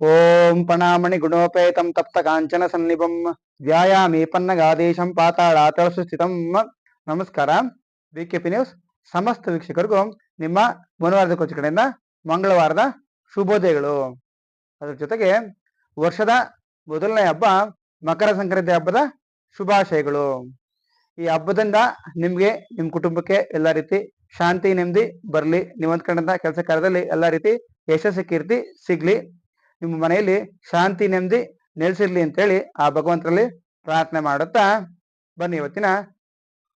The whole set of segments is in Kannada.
ಓಂ ಪಣಾಮಣಿ ಗುಣೋಪೇತಂ ತಪ್ತ ಕಾಂಚನ ಸನ್ನಿಭಂ ವ್ಯಾಯಾಮಿ ಪನ್ನಗಾದೇಶಂ ಪಾತಾಳಾತಳ ಸುಸ್ಥಿತಂ ನಮಸ್ಕಾರ ವಿ ಕೆ ಪಿ ನ್ಯೂಸ್ ಸಮಸ್ತ ವೀಕ್ಷಕರಿಗೂ ನಿಮ್ಮ ಮನವಾರದ ಕೋಚ್ ಕಡೆಯಿಂದ ಮಂಗಳವಾರದ ಶುಭೋದಯಗಳು. ಅದ್ರ ಜೊತೆಗೆ ವರ್ಷದ ಮೊದಲನೇ ಹಬ್ಬ ಮಕರ ಸಂಕ್ರಾಂತಿ ಹಬ್ಬದ ಶುಭಾಶಯಗಳು. ಈ ಹಬ್ಬದಿಂದ ನಿಮಗೆ ನಿಮ್ಮ ಕುಟುಂಬಕ್ಕೆ ಎಲ್ಲ ರೀತಿ ಶಾಂತಿ, ನೆಮ್ಮದಿ ಬರಲಿ. ನಿಮ್ಮ ಅಂದ್ಕೊಂಡಂತ ಕೆಲಸ ಕಾರ್ಯದಲ್ಲಿ ಎಲ್ಲ ರೀತಿ ಯಶಸ್ಸು, ಕೀರ್ತಿ ಸಿಗ್ಲಿ. ನಿಮ್ಮ ಮನೆಯಲ್ಲಿ ಶಾಂತಿ, ನೆಮ್ಮದಿ ನೆಲೆಸಿರ್ಲಿ ಅಂತೇಳಿ ಆ ಭಗವಂತರಲ್ಲಿ ಪ್ರಾರ್ಥನೆ ಮಾಡುತ್ತಾ ಬನ್ನಿ ಇವತ್ತಿನ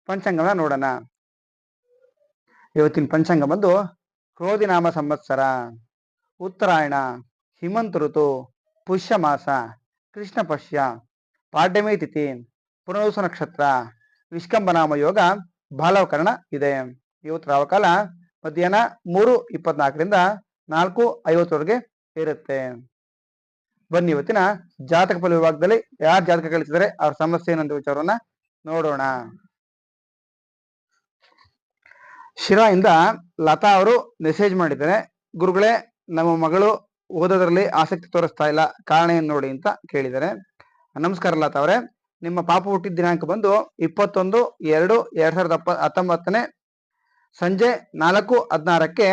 ಪಂಚಾಂಗನ ನೋಡೋಣ. ಇವತ್ತಿನ ಪಂಚಾಂಗ ಬಂದು ಕ್ರೋಧಿನಾಮ ಸಂವತ್ಸರ, ಉತ್ತರಾಯಣ, ಹಿಮಂತ ಋತು ಪುಷ್ಯ ಮಾಸ ಕೃಷ್ಣ ಪಶ್ಯ, ಪಾಡ್ಯಮಿ ತಿಥಿ ಪುನರುಸ ನಕ್ಷತ್ರ ವಿಷ್ಕಂಬನಾಮ ಯೋಗ, ಬಾಲವಕರಣ ಇದೆ. ಇವತ್ತು ರಾವಕಾಲ ಮಧ್ಯಾಹ್ನ ಮೂರು ಇಪ್ಪತ್ನಾಲ್ಕರಿಂದ ನಾಲ್ಕು ಐವತ್ತರವರೆಗೆ ಇರುತ್ತೆ. ಬನ್ನಿ ಇವತ್ತಿನ ಜಾತಕ ಫಲ ವಿಭಾಗದಲ್ಲಿ ಯಾರು ಜಾತಕ ಕಳಿಸಿದರೆ ಅವ್ರ ಸಮಸ್ಯೆ ಏನಂತ ವಿಚಾರವನ್ನ ನೋಡೋಣ. ಶಿರಾಯಿಂದ ಲತಾ ಅವರು ಮೆಸೇಜ್ ಮಾಡಿದ್ದಾರೆ. ಗುರುಗಳೇ, ನಮ್ಮ ಮಗಳು ಓದೋದ್ರಲ್ಲಿ ಆಸಕ್ತಿ ತೋರಿಸ್ತಾ ಇಲ್ಲ. ಕಾರಣ ಏನ್ ನೋಡಿ ಅಂತ ಕೇಳಿದ್ದಾರೆ. ನಮಸ್ಕಾರ ಲತಾ ಅವರೇ. ನಿಮ್ಮ ಪಾಪ ಹುಟ್ಟಿದ ದಿನಾಂಕ ಬಂದು ಇಪ್ಪತ್ತೊಂದು ಎರಡು ಎರಡ್ ಸಾವಿರದ ಹತ್ತೊಂಬತ್ತನೇ ಸಂಜೆ ನಾಲ್ಕು ಹದಿನಾರಕ್ಕೆ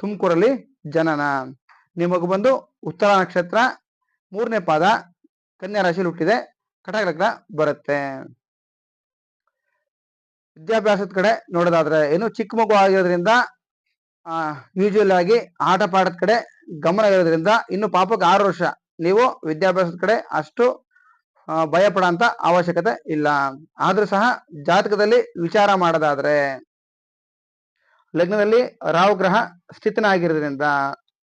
ತುಮಕೂರಲ್ಲಿ ಜನನ. ನಿಮಗೆ ಬಂದು ಉತ್ತರ ನಕ್ಷತ್ರ ಮೂರನೇ ಪಾದ ಕನ್ಯಾ ರಾಶಿಯಲ್ಲಿ ಹುಟ್ಟಿದೆ. ಕಟಕ ಲಗ್ನ ಬರುತ್ತೆ. ವಿದ್ಯಾಭ್ಯಾಸದ ಕಡೆ ನೋಡೋದಾದ್ರೆ ಏನು ಚಿಕ್ಕ ಮಗು ಆಗಿರೋದ್ರಿಂದ ಯೂಶುವಲ್ ಆಗಿ ಆಟ ಪಾಠದ ಕಡೆ ಗಮನ ಇರೋದ್ರಿಂದ ಇನ್ನು ಪಾಪಕ್ಕೆ ಆರು ವರ್ಷ. ನೀವು ವಿದ್ಯಾಭ್ಯಾಸದ ಕಡೆ ಅಷ್ಟು ಭಯ ಪಡೋಂತ ಅವಶ್ಯಕತೆ ಇಲ್ಲ. ಆದ್ರೂ ಸಹ ಜಾತಕದಲ್ಲಿ ವಿಚಾರ ಮಾಡೋದಾದ್ರೆ, ಲಗ್ನದಲ್ಲಿ ರಾಹು ಗ್ರಹ ಸ್ಥಿತನಾಗಿರೋದ್ರಿಂದ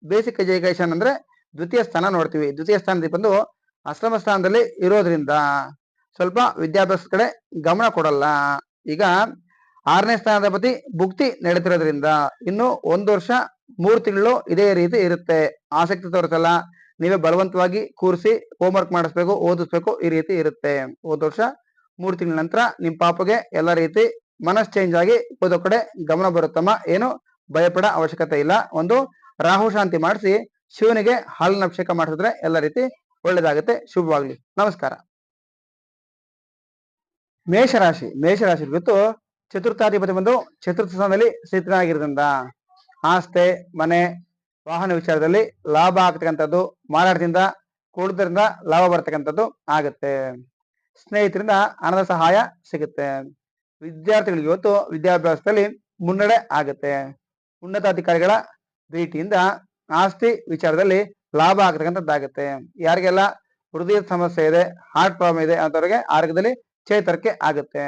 ಬೇಸಿಕ್ ಎಜುಕೇಶನ್ ಅಂದ್ರೆ ದ್ವಿತೀಯ ಸ್ಥಾನ ನೋಡ್ತೀವಿ. ದ್ವಿತೀಯ ಸ್ಥಾನದಲ್ಲಿ ಬಂದು ಅಷ್ಟಮ ಸ್ಥಾನದಲ್ಲಿ ಇರೋದ್ರಿಂದ ಸ್ವಲ್ಪ ವಿದ್ಯಾಭ್ಯಾಸದ ಕಡೆ ಗಮನ ಕೊಡಲ್ಲ. ಈಗ ಆರನೇ ಸ್ಥಾನದ ಪತಿ ಭುಕ್ತಿ ನಡೀತಿರೋದ್ರಿಂದ ಇನ್ನು ಒಂದು ವರ್ಷ ಮೂರು ತಿಂಗಳು ಇದೇ ರೀತಿ ಇರುತ್ತೆ. ಆಸಕ್ತಿ ತೋರಿಸಲ್ಲ. ನೀವೇ ಬಲವಂತವಾಗಿ ಕೂರಿಸಿ ಹೋಮ್ವರ್ಕ್ ಮಾಡಿಸ್ಬೇಕು, ಓದಿಸ್ಬೇಕು ಈ ರೀತಿ ಇರುತ್ತೆ. ಹೋದ ವರ್ಷ ಮೂರು ತಿಂಗಳ ನಂತರ ನಿಮ್ ಪಾಪಗೆ ಎಲ್ಲ ರೀತಿ ಮನಸ್ ಚೇಂಜ್ ಆಗಿ ಓದೋ ಕಡೆ ಗಮನ ಬರುತ್ತಮ್ಮ. ಏನು ಭಯಪಡ ಅವಶ್ಯಕತೆ ಇಲ್ಲ. ಒಂದು ರಾಹು ಶಾಂತಿ ಮಾಡಿಸಿ ಶಿವನಿಗೆ ಹಾಲಿನ ಅಭಿಷೇಕ ಮಾಡಿಸಿದ್ರೆ ಎಲ್ಲ ರೀತಿ ಒಳ್ಳೇದಾಗುತ್ತೆ. ಶುಭವಾಗ್ಲಿ. ನಮಸ್ಕಾರ. ಮೇಷರಾಶಿ. ಮೇಷರಾಶಿ ಗೊತ್ತು ಚತುರ್ಥಾಧಿಪತಿ ಬಂದು ಚತುರ್ಥ ಸ್ಥಾನದಲ್ಲಿ ಸ್ಥಿತನಾಗಿರೋದ್ರಿಂದ ಆಸ್ತೆ, ಮನೆ, ವಾಹನ ವಿಚಾರದಲ್ಲಿ ಲಾಭ ಆಗ್ತಕ್ಕಂಥದ್ದು, ಮಾರಾಟದಿಂದ ಕೂಡದ್ರಿಂದ ಲಾಭ ಬರ್ತಕ್ಕಂಥದ್ದು ಆಗುತ್ತೆ. ಸ್ನೇಹಿತರಿಂದ ಹಣದ ಸಹಾಯ ಸಿಗುತ್ತೆ. ವಿದ್ಯಾರ್ಥಿಗಳಿಗೆ ಇವತ್ತು ವಿದ್ಯಾಭ್ಯಾಸದಲ್ಲಿ ಮುನ್ನಡೆ ಆಗುತ್ತೆ. ಉನ್ನತಾಧಿಕಾರಿಗಳ ಭೇಟಿಯಿಂದ ಆಸ್ತಿ ವಿಚಾರದಲ್ಲಿ ಲಾಭ ಆಗ್ತಕ್ಕಂಥದ್ದಾಗುತ್ತೆ. ಯಾರಿಗೆಲ್ಲ ಹೃದಯ ಸಮಸ್ಯೆ ಇದೆ ಹಾರ್ಟ್ ಪ್ರಾಬ್ಲಮ್ ಇದೆ ಅಂತವ್ರಿಗೆ ಆರೋಗ್ಯದಲ್ಲಿ ಚೇತರಿಕೆ ಆಗುತ್ತೆ.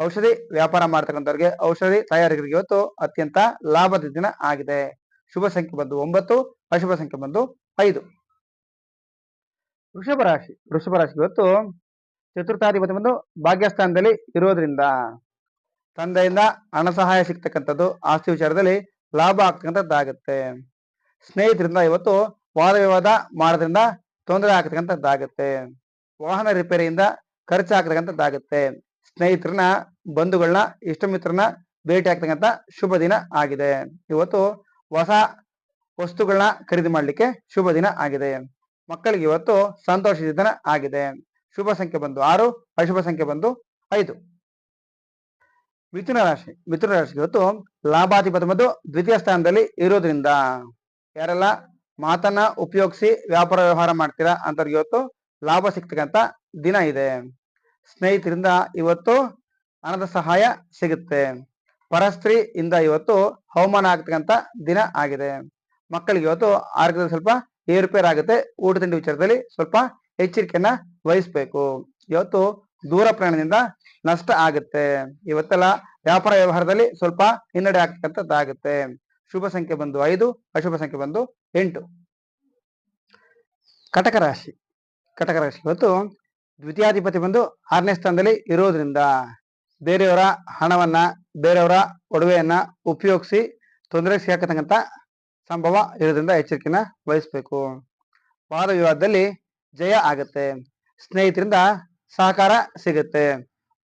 ಔಷಧಿ ವ್ಯಾಪಾರ ಮಾಡ್ತಕ್ಕಂಥವ್ರಿಗೆ ಔಷಧಿ ತಯಾರಿಕರಿಗೆ ಇವತ್ತು ಅತ್ಯಂತ ಲಾಭದ ದಿನ ಆಗಿದೆ. ಶುಭ ಸಂಖ್ಯೆ ಬಂದು ಒಂಬತ್ತು, ಅಶುಭ ಸಂಖ್ಯೆ ಬಂದು ಐದು. ವೃಷಭ ರಾಶಿ ವೃಷಭ ರಾಶಿ ಇವತ್ತು ಚತುರ್ಥಾಧಿಪತಿ ಬಂದು ಭಾಗ್ಯಸ್ಥಾನದಲ್ಲಿ ಇರೋದ್ರಿಂದ ತಂದೆಯಿಂದ ಹಣ ಸಹಾಯ ಸಿಗ್ತಕ್ಕಂಥದ್ದು ಆಸ್ತಿ ವಿಚಾರದಲ್ಲಿ ಲಾಭ ಆಗ್ತಕ್ಕಂಥದ್ದಾಗುತ್ತೆ. ಸ್ನೇಹಿತರಿಂದ ಇವತ್ತು ವಾದ ವಿವಾದ ಮಾಡೋದ್ರಿಂದ ತೊಂದರೆ ಆಗ್ತಕ್ಕಂಥದ್ದಾಗುತ್ತೆ. ವಾಹನ ರಿಪೇರಿಯಿಂದ ಖರ್ಚು ಆಗ್ತಕ್ಕಂಥದ್ದಾಗುತ್ತೆ. ಸ್ನೇಹಿತರನ್ನ ಬಂಧುಗಳನ್ನ ಇಷ್ಟ ಮಿತ್ರನ ಭೇಟಿ ಆಗ್ತಕ್ಕಂಥ ಶುಭ ದಿನ ಆಗಿದೆ. ಇವತ್ತು ಹೊಸ ವಸ್ತುಗಳನ್ನ ಖರೀದಿ ಮಾಡಲಿಕ್ಕೆ ಶುಭ ದಿನ ಆಗಿದೆ. ಮಕ್ಕಳಿಗೆ ಇವತ್ತು ಸಂತೋಷದ ದಿನ ಆಗಿದೆ. ಶುಭ ಸಂಖ್ಯೆ ಬಂದು ಆರು, ಅಶುಭ ಸಂಖ್ಯೆ ಬಂದು ಐದು. ಮಿಥುನ ರಾಶಿ ಮಿಥುನ ರಾಶಿ ಇವತ್ತು ಲಾಭಾಧಿಪತಿ ಮತ್ತು ದ್ವಿತೀಯ ಸ್ಥಾನದಲ್ಲಿ ಇರೋದ್ರಿಂದ ಯಾರೆಲ್ಲ ಮಾತನ್ನ ಉಪಯೋಗಿಸಿ ವ್ಯಾಪಾರ ವ್ಯವಹಾರ ಮಾಡ್ತೀರಾ ಅಂತವ್ರಿಗೆ ಇವತ್ತು ಲಾಭ ಸಿಗ್ತಕ್ಕಂತ ದಿನ ಇದೆ. ಸ್ನೇಹಿತರಿಂದ ಇವತ್ತು ಹಣದ ಸಹಾಯ ಸಿಗುತ್ತೆ. ಪರಸ್ತ್ರೀ ಇಂದ ಇವತ್ತು ಹವಾಮಾನ ಆಗ್ತಕ್ಕಂತ ದಿನ ಆಗಿದೆ. ಮಕ್ಕಳಿಗೆ ಇವತ್ತು ಆರೋಗ್ಯದಲ್ಲಿ ಸ್ವಲ್ಪ ಏರುಪೇರು ಆಗುತ್ತೆ. ಊಟ ತಿಂಡಿ ವಿಚಾರದಲ್ಲಿ ಸ್ವಲ್ಪ ಎಚ್ಚರಿಕೆಯನ್ನ ವಹಿಸ್ಬೇಕು. ಇವತ್ತು ದೂರ ಪ್ರಯಾಣದಿಂದ ನಷ್ಟ ಆಗುತ್ತೆ. ಇವತ್ತೆಲ್ಲ ವ್ಯಾಪಾರ ವ್ಯವಹಾರದಲ್ಲಿ ಸ್ವಲ್ಪ ಹಿನ್ನಡೆ ಆಗ್ತಕ್ಕಂಥದ್ದಾಗುತ್ತೆ. ಶುಭ ಸಂಖ್ಯೆ ಬಂದು ಐದು, ಅಶುಭ ಸಂಖ್ಯೆ ಬಂದು ಎಂಟು. ಕಟಕ ರಾಶಿ ಕಟಕ ರಾಶಿ ಇವತ್ತು ದ್ವಿತೀಯಾಧಿಪತಿ ಬಂದು ಆರನೇ ಸ್ಥಾನದಲ್ಲಿ ಇರೋದ್ರಿಂದ ಬೇರೆಯವರ ಹಣವನ್ನ, ಬೇರೆಯವರ ಒಡವೆಯನ್ನ ಉಪಯೋಗಿಸಿ ತೊಂದರೆ ಸಿಗಾಕತಕ್ಕಂಥ ಸಂಭವ ಇರೋದ್ರಿಂದ ಎಚ್ಚರಿಕೆನ ವಹಿಸ್ಬೇಕು. ವಾದ ವಿವಾದದಲ್ಲಿ ಜಯ ಆಗುತ್ತೆ. ಸ್ನೇಹಿತರಿಂದ ಸಹಕಾರ ಸಿಗುತ್ತೆ.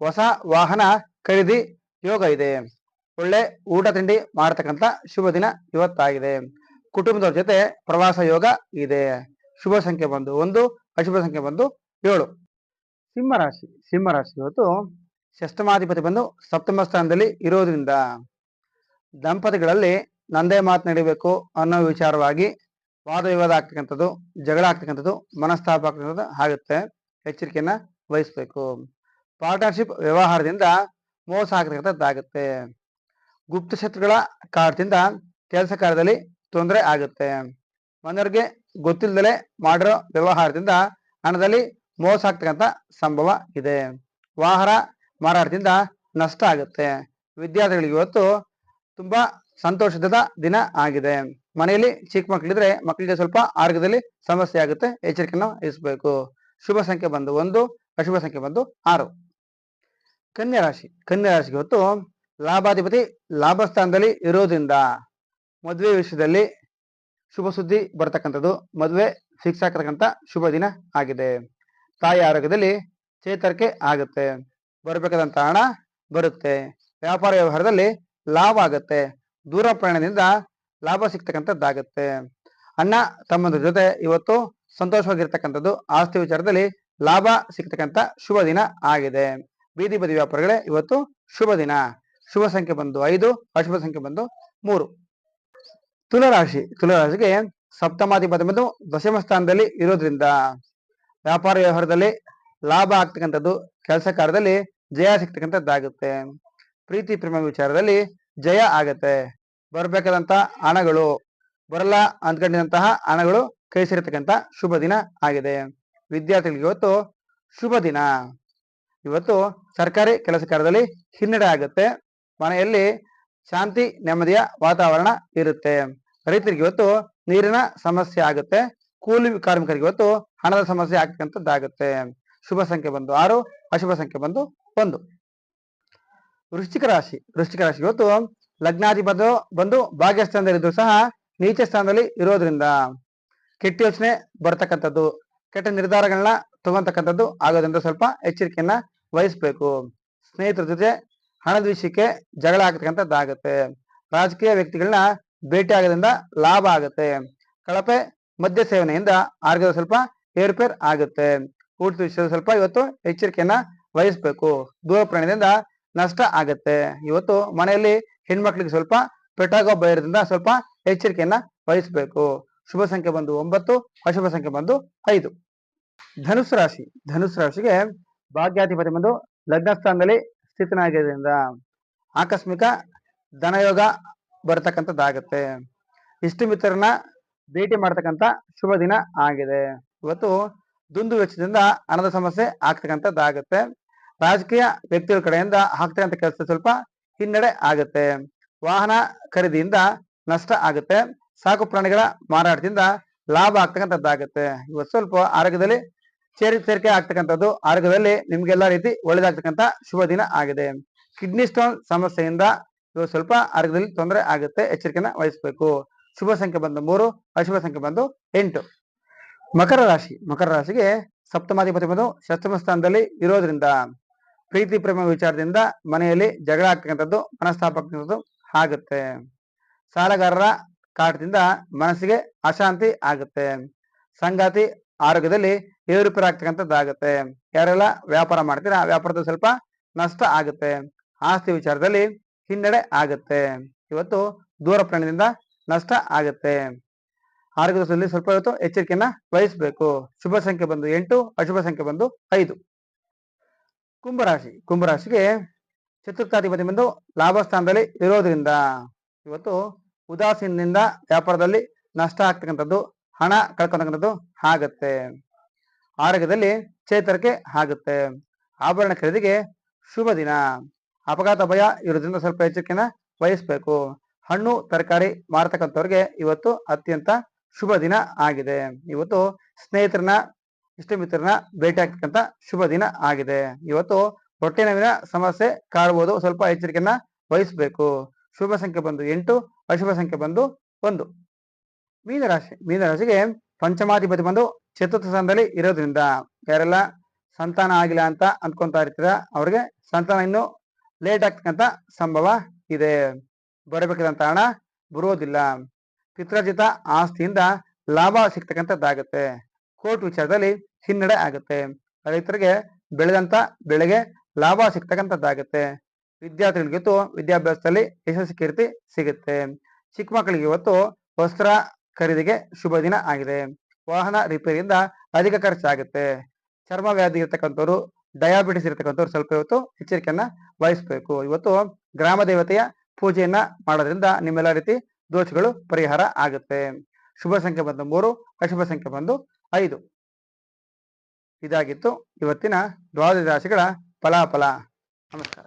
ಹೊಸ ವಾಹನ ಖರೀದಿ ಯೋಗ ಇದೆ. ಒಳ್ಳೆ ಊಟ ತಿಂಡಿ ಮಾಡತಕ್ಕಂತ ಶುಭ ದಿನ ಇವತ್ತಾಗಿದೆ. ಕುಟುಂಬದವ್ರ ಜೊತೆ ಪ್ರವಾಸ ಯೋಗ ಇದೆ. ಶುಭ ಸಂಖ್ಯೆ ಬಂದು ಒಂದು, ಅಶುಭ ಸಂಖ್ಯೆ ಬಂದು ಏಳು. ಸಿಂಹರಾಶಿ ಸಿಂಹರಾಶಿ ಇವತ್ತು ಷಷ್ಟಮಾಧಿಪತಿ ಬಂದು ಸಪ್ತಮ ಸ್ಥಾನದಲ್ಲಿ ಇರೋದ್ರಿಂದ ದಂಪತಿಗಳಲ್ಲಿ ನಂದೇ ಮಾತನಾಡಬೇಕು ಅನ್ನೋ ವಿಚಾರವಾಗಿ ವಾದ ವಿವಾದ ಆಗ್ತಕ್ಕಂಥದ್ದು, ಜಗಳ ಆಗ್ತಕ್ಕಂಥದ್ದು, ಮನಸ್ತಾಪ ಆಗ್ತಕ್ಕಂಥದ್ದು ಆಗುತ್ತೆ. ಎಚ್ಚರಿಕೆಯನ್ನ ವಹಿಸ್ಬೇಕು. ಪಾರ್ಟ್ನರ್ಶಿಪ್ ವ್ಯವಹಾರದಿಂದ ಮೋಸ ಆಗ್ತಕ್ಕಂಥದ್ದಾಗುತ್ತೆ. ಗುಪ್ತ ಶತ್ರುಗಳ ಕಾರಣದಿಂದ ಕೆಲಸ ಕಾರ್ಯದಲ್ಲಿ ತೊಂದರೆ ಆಗುತ್ತೆ. ಮನೆಯವ್ರಿಗೆ ಗೊತ್ತಿಲ್ಲದೆ ಮಾಡಿರೋ ವ್ಯವಹಾರದಿಂದ ಹಣದಲ್ಲಿ ಮೋಸ ಆಗ್ತಕ್ಕಂಥ ಸಂಭವ ಇದೆ. ವಾಹನ ಮಾರಾಟದಿಂದ ನಷ್ಟ ಆಗುತ್ತೆ. ವಿದ್ಯಾರ್ಥಿಗಳಿಗೆ ಇವತ್ತು ತುಂಬಾ ಸಂತೋಷದ ದಿನ ಆಗಿದೆ. ಮನೆಯಲ್ಲಿ ಚಿಕ್ಕ ಮಕ್ಕಳಿದ್ರೆ ಮಕ್ಕಳಿಗೆ ಸ್ವಲ್ಪ ಆರೋಗ್ಯದಲ್ಲಿ ಸಮಸ್ಯೆ ಆಗುತ್ತೆ. ಎಚ್ಚರಿಕೆಯನ್ನು ವಹಿಸಬೇಕು. ಶುಭ ಸಂಖ್ಯೆ ಬಂದು ಒಂದು, ಅಶುಭ ಸಂಖ್ಯೆ ಬಂದು ಆರು. ಕನ್ಯಾ ರಾಶಿ. ಕನ್ಯಾ ರಾಶಿಗೆ ಇವತ್ತು ಲಾಭಾಧಿಪತಿ ಲಾಭಸ್ಥಾನದಲ್ಲಿ ಇರೋದ್ರಿಂದ ಮದುವೆ ವಿಷಯದಲ್ಲಿ ಶುಭ ಸುದ್ದಿ ಬರತಕ್ಕಂಥದ್ದು. ಮದುವೆ ಫಿಕ್ಸ್ ಆಗ್ತಕ್ಕಂಥ ಶುಭ ದಿನ ಆಗಿದೆ. ತಾಯಿ ಆರೋಗ್ಯದಲ್ಲಿ ಚೇತರಿಕೆ ಆಗುತ್ತೆ. ಬರಬೇಕಾದಂಥ ಹಣ ಬರುತ್ತೆ. ವ್ಯಾಪಾರ ವ್ಯವಹಾರದಲ್ಲಿ ಲಾಭ ಆಗುತ್ತೆ. ದೂರ ಪ್ರಯಾಣದಿಂದ ಲಾಭ ಸಿಗ್ತಕ್ಕಂಥದ್ದಾಗುತ್ತೆ. ಅಣ್ಣ, ತಮ್ಮಂದ್ರ ಜೊತೆ ಇವತ್ತು ಸಂತೋಷವಾಗಿರ್ತಕ್ಕಂಥದ್ದು. ಆಸ್ತಿ ವಿಚಾರದಲ್ಲಿ ಲಾಭ ಸಿಗ್ತಕ್ಕಂಥ ಶುಭ ದಿನ ಆಗಿದೆ. ಬೀದಿ ಬದಿ ವ್ಯಾಪಾರಗಳೇ, ಇವತ್ತು ಶುಭ ದಿನ. ಶುಭ ಸಂಖ್ಯೆ ಬಂದು ಐದು, ಅಶುಭ ಸಂಖ್ಯೆ ಬಂದು ಮೂರು. ತುಲರಾಶಿ, ತುಲರಾಶಿಗೆ ಸಪ್ತಮಾಧಿಪತಿ ಬಂದು ದಶಮ ಸ್ಥಾನದಲ್ಲಿ ಇರೋದ್ರಿಂದ ವ್ಯಾಪಾರ ವ್ಯವಹಾರದಲ್ಲಿ ಲಾಭ ಆಗ್ತಕ್ಕಂಥದ್ದು, ಕೆಲಸ ಕಾರ್ಯದಲ್ಲಿ ಜಯ ಸಿಗ್ತಕ್ಕಂಥದ್ದಾಗುತ್ತೆ. ಪ್ರೀತಿ, ಪ್ರೇಮ ವಿಚಾರದಲ್ಲಿ ಜಯ ಆಗತ್ತೆ. ಬರಬೇಕಾದಂತಹ ಹಣಗಳು, ಬರಲ್ಲ ಅಂದ್ಕೊಂಡಿದಂತಹ ಹಣಗಳು ಕೈ ಸೇರಿರ್ತಕ್ಕಂಥ ಶುಭ ದಿನ ಆಗಿದೆ. ವಿದ್ಯಾರ್ಥಿಗಳಿಗೆ ಇವತ್ತು ಶುಭ ದಿನ. ಇವತ್ತು ಸರ್ಕಾರಿ ಕೆಲಸ ಕಾರ್ಯದಲ್ಲಿ ಹಿನ್ನಡೆ ಆಗುತ್ತೆ. ಮನೆಯಲ್ಲಿ ಶಾಂತಿ, ನೆಮ್ಮದಿಯ ವಾತಾವರಣ ಇರುತ್ತೆ. ರೈತರಿಗೆ ಇವತ್ತು ನೀರಿನ ಸಮಸ್ಯೆ ಆಗುತ್ತೆ. ಕೂಲಿ ಕಾರ್ಮಿಕರಿಗೆ ಇವತ್ತು ಹಣದ ಸಮಸ್ಯೆ ಆಗ್ತಕ್ಕಂಥದ್ದಾಗುತ್ತೆ. ಶುಭ ಸಂಖ್ಯೆ ಬಂದು ಆರು, ಅಶುಭ ಸಂಖ್ಯೆ ಬಂದು ಒಂದು. ವೃಶ್ಚಿಕ ರಾಶಿ ವೃಶ್ಚಿಕ ರಾಶಿ ಇವತ್ತು ಲಗ್ನಾಧಿಪತಿ ಬಂದು ಭಾಗ್ಯಸ್ಥಾನದಲ್ಲಿದ್ದು ಸಹ ನೀಚ ಸ್ಥಾನದಲ್ಲಿ ಇರೋದ್ರಿಂದ ಕೆಟ್ಟ ಯೋಚನೆ ಬರ್ತಕ್ಕಂಥದ್ದು, ಕೆಟ್ಟ ನಿರ್ಧಾರಗಳನ್ನ ತಗೊಂತಕ್ಕಂಥದ್ದು ಆಗೋದ್ರಿಂದ ಸ್ವಲ್ಪ ಎಚ್ಚರಿಕೆಯನ್ನ ವಹಿಸ್ಬೇಕು. ಸ್ನೇಹಿತರ ಜೊತೆ ಹಣದ ವಿಷಯಕ್ಕೆ ಜಗಳ ಆಗತಕ್ಕಂಥದ್ದಾಗುತ್ತೆ. ರಾಜಕೀಯ ವ್ಯಕ್ತಿಗಳನ್ನ ಭೇಟಿ ಆಗೋದ್ರಿಂದ ಲಾಭ ಆಗುತ್ತೆ. ಕಳಪೆ ಮದ್ಯ ಸೇವನೆಯಿಂದ ಆರೋಗ್ಯದ ಸ್ವಲ್ಪ ಏರ್ಪೇರ್ ಆಗುತ್ತೆ. ಊಟದ ವಿಷಯದ ಸ್ವಲ್ಪ ಇವತ್ತು ಎಚ್ಚರಿಕೆಯನ್ನ ವಹಿಸ್ಬೇಕು. ದೂರ ಪ್ರಾಣದಿಂದ ನಷ್ಟ ಆಗುತ್ತೆ. ಇವತ್ತು ಮನೆಯಲ್ಲಿ ಹೆಣ್ಮಕ್ಳಿಗೆ ಸ್ವಲ್ಪ ಪೆಟ್ಟಾಗೋ ಬೈರದಿಂದ ಸ್ವಲ್ಪ ಎಚ್ಚರಿಕೆಯನ್ನ ವಹಿಸ್ಬೇಕು. ಶುಭ ಸಂಖ್ಯೆ ಬಂದು ಒಂಬತ್ತು, ಅಶುಭ ಸಂಖ್ಯೆ ಬಂದು ಐದು. ಧನುಸ್ ರಾಶಿ. ಧನುಸ್ ರಾಶಿಗೆ ಭಾಗ್ಯಾಧಿಪತಿ ಬಂದು ಲಗ್ನ ಸ್ಥಾನದಲ್ಲಿ ಸ್ಥಿತನಾಗಿರೋದ್ರಿಂದ ಆಕಸ್ಮಿಕ ಧನಯೋಗ ಬರ್ತಕ್ಕಂಥದ್ದಾಗತ್ತೆ. ಇಷ್ಟು ಮಿತ್ರರನ್ನ ಭೇಟಿ ಮಾಡ್ತಕ್ಕಂಥ ಶುಭ ದಿನ ಆಗಿದೆ. ಇವತ್ತು ದುಂದು ವೆಚ್ಚದಿಂದ ಹಣದ ಸಮಸ್ಯೆ ಆಗ್ತಕ್ಕಂಥದ್ದಾಗತ್ತೆ. ರಾಜಕೀಯ ವ್ಯಕ್ತಿಗಳ ಕಡೆಯಿಂದ ಆಗ್ತಕ್ಕಂಥ ಕೆಲಸ ಸ್ವಲ್ಪ ಹಿನ್ನಡೆ ಆಗುತ್ತೆ. ವಾಹನ ಖರೀದಿಯಿಂದ ನಷ್ಟ ಆಗುತ್ತೆ. ಸಾಕು ಪ್ರಾಣಿಗಳ ಮಾರಾಟದಿಂದ ಲಾಭ ಆಗ್ತಕ್ಕಂಥದ್ದಾಗುತ್ತೆ. ಇವತ್ತು ಸ್ವಲ್ಪ ಆರೋಗ್ಯದಲ್ಲಿ ಸೇರಿ ಸೇರಿಕೆ ಆಗ್ತಕ್ಕಂಥದ್ದು. ಆರೋಗ್ಯದಲ್ಲಿ ನಿಮ್ಗೆಲ್ಲ ರೀತಿ ಒಳ್ಳೇದಾಗ್ತಕ್ಕಂಥ ಶುಭ ದಿನ ಆಗಿದೆ. ಕಿಡ್ನಿ ಸ್ಟೋನ್ ಸಮಸ್ಯೆಯಿಂದ ಸ್ವಲ್ಪ ಆರೋಗ್ಯದಲ್ಲಿ ತೊಂದರೆ ಆಗುತ್ತೆ. ಎಚ್ಚರಿಕೆನ ವಹಿಸಬೇಕು. ಶುಭ ಸಂಖ್ಯೆ ಬಂದು ಮೂರು, ಅಶುಭ ಸಂಖ್ಯೆ ಬಂದು ಎಂಟು. ಮಕರ ರಾಶಿ. ಮಕರ ರಾಶಿಗೆ ಸಪ್ತಮಾಧಿಪತಿ ಬಂದು ಸಪ್ತಮ ಸ್ಥಾನದಲ್ಲಿ ಇರೋದ್ರಿಂದ, ಪ್ರೀತಿ ಪ್ರೇಮ ವಿಚಾರದಿಂದ ಮನೆಯಲ್ಲಿ ಜಗಳ ಆಗ್ತಕ್ಕಂಥದ್ದು ಮನಸ್ತಾಪ ಆಗುತ್ತೆ. ಸಾಲಗಾರರ ಕಾಟದಿಂದ ಮನಸ್ಸಿಗೆ ಅಶಾಂತಿ ಆಗುತ್ತೆ. ಸಂಗಾತಿ ಆರೋಗ್ಯದಲ್ಲಿ ಏರುಪೇರು ಆಗ್ತಕ್ಕಂಥದ್ದಾಗುತ್ತೆ ಯಾರೆಲ್ಲ ವ್ಯಾಪಾರ ಮಾಡ್ತೀರಾ, ಆ ವ್ಯಾಪಾರದಲ್ಲಿ ಸ್ವಲ್ಪ ನಷ್ಟ ಆಗುತ್ತೆ. ಆಸ್ತಿ ವಿಚಾರದಲ್ಲಿ ಹಿನ್ನಡೆ ಆಗುತ್ತೆ. ಇವತ್ತು ದೂರ ಪ್ರಯಾಣದಿಂದ ನಷ್ಟ ಆಗುತ್ತೆ. ಆರೋಗ್ಯದಲ್ಲಿ ಸ್ವಲ್ಪ ಇವತ್ತು ಎಚ್ಚರಿಕೆಯನ್ನ ವಹಿಸಬೇಕು. ಶುಭ ಸಂಖ್ಯೆ ಬಂದು ಎಂಟು, ಅಶುಭ ಸಂಖ್ಯೆ ಬಂದು ಐದು. ಕುಂಭರಾಶಿ, ಕುಂಭರಾಶಿಗೆ ಚತುರ್ಥಾಧಿಪತಿ ಬಂದು ಲಾಭಸ್ಥಾನದಲ್ಲಿ ಇರೋದ್ರಿಂದ ಇವತ್ತು ಉದಾಸೀನದಿಂದ ವ್ಯಾಪಾರದಲ್ಲಿ ನಷ್ಟ ಆಗ್ತಕ್ಕಂಥದ್ದು ಹಣ ಕಳ್ಕೊತಕ್ಕಂಥದ್ದು ಆಗುತ್ತೆ. ಆರೋಗ್ಯದಲ್ಲಿ ಚೇತರಿಕೆ ಆಗುತ್ತೆ. ಆಭರಣ ಖರೀದಿಗೆ ಶುಭ ದಿನ. ಅಪಘಾತ ಭಯ ಇರೋದ್ರಿಂದ ಸ್ವಲ್ಪ ಎಚ್ಚರಿಕೆನ ವಹಿಸ್ಬೇಕು. ಹಣ್ಣು, ತರಕಾರಿ ಮಾರತಕ್ಕಂಥವ್ರಿಗೆ ಇವತ್ತು ಅತ್ಯಂತ ಶುಭ ದಿನ ಆಗಿದೆ. ಇವತ್ತು ಸ್ನೇಹಿತರನ್ನ ಇಷ್ಟ ಮಿತ್ರನ ಭೇಟಿ ಆಗ್ತಕ್ಕಂಥ ಶುಭ ದಿನ ಆಗಿದೆ. ಇವತ್ತು ಹೊಟ್ಟೆ ನೋವಿನ ಸಮಸ್ಯೆ ಕಾಣಬಹುದು ಸ್ವಲ್ಪ ಎಚ್ಚರಿಕೆಯನ್ನ ವಹಿಸ್ಬೇಕು. ಶುಭ ಸಂಖ್ಯೆ ಬಂದು ಎಂಟು, ಅಶುಭ ಸಂಖ್ಯೆ ಬಂದು ಒಂದು. ಮೀನರಾಶಿ ಮೀನರಾಶಿಗೆ ಪಂಚಮಾಧಿಪತಿ ಬಂದು ಚತುರ್ಥ ಸ್ಥಾನದಲ್ಲಿ ಇರೋದ್ರಿಂದ ಯಾರೆಲ್ಲ ಸಂತಾನ ಆಗಿಲ್ಲ ಅಂತ ಅಂದ್ಕೊಂತ ಇರ್ತೀರ, ಅವ್ರಿಗೆ ಸಂತಾನ ಇನ್ನು ಲೇಟ್ ಆಗ್ತಕ್ಕಂಥ ಸಂಭವ ಇದೆ. ಬರಬೇಕಾದಂತ ಹಣ ಬರುವುದಿಲ್ಲ ಪಿತ್ರಾರ್ಜಿತ ಆಸ್ತಿಯಿಂದ ಲಾಭ ಸಿಗ್ತಕ್ಕಂಥದ್ದಾಗತ್ತೆ. ಕೋರ್ಟ್ ವಿಚಾರದಲ್ಲಿ ಹಿನ್ನಡೆ ಆಗುತ್ತೆ. ರೈತರಿಗೆ ಬೆಳೆದಂತ ಬೆಳೆಗೆ ಲಾಭ ಸಿಗ್ತಕ್ಕಂಥದ್ದಾಗುತ್ತೆ. ವಿದ್ಯಾರ್ಥಿಗಳಿಗೆ ಇವತ್ತು ವಿದ್ಯಾಭ್ಯಾಸದಲ್ಲಿ ಯಶಸ್ವಿ ಕೀರ್ತಿ ಸಿಗುತ್ತೆ. ಚಿಕ್ಕ ಮಕ್ಕಳಿಗೆ ಇವತ್ತು ವಸ್ತ್ರ ಖರೀದಿಗೆ ಶುಭ ದಿನ ಆಗಿದೆ. ವಾಹನ ರಿಪೇರಿಯಿಂದ ಅಧಿಕ ಖರ್ಚಾಗುತ್ತೆ. ಚರ್ಮ ವ್ಯಾಧಿ ಇರತಕ್ಕಂಥವ್ರು, ಡಯಾಬಿಟಿಸ್ ಇರತಕ್ಕಂಥವ್ರು ಸ್ವಲ್ಪ ಇವತ್ತು ಎಚ್ಚರಿಕೆಯನ್ನ ವಹಿಸಬೇಕು. ಇವತ್ತು ಗ್ರಾಮ ದೇವತೆಯ ಪೂಜೆಯನ್ನ ಮಾಡೋದ್ರಿಂದ ನಿಮ್ಮೆಲ್ಲ ರೀತಿ ದೋಷಗಳು ಪರಿಹಾರ ಆಗುತ್ತೆ. ಶುಭ ಸಂಖ್ಯೆ ಬಂದು ಮೂರು, ಅಶುಭ ಸಂಖ್ಯೆ ಬಂದು ಐದು. ಇದಾಗಿತ್ತು ಇವತ್ತಿನ ದ್ವಾದಶ ರಾಶಿಗಳ ಫಲಾಫಲ. ನಮಸ್ಕಾರ.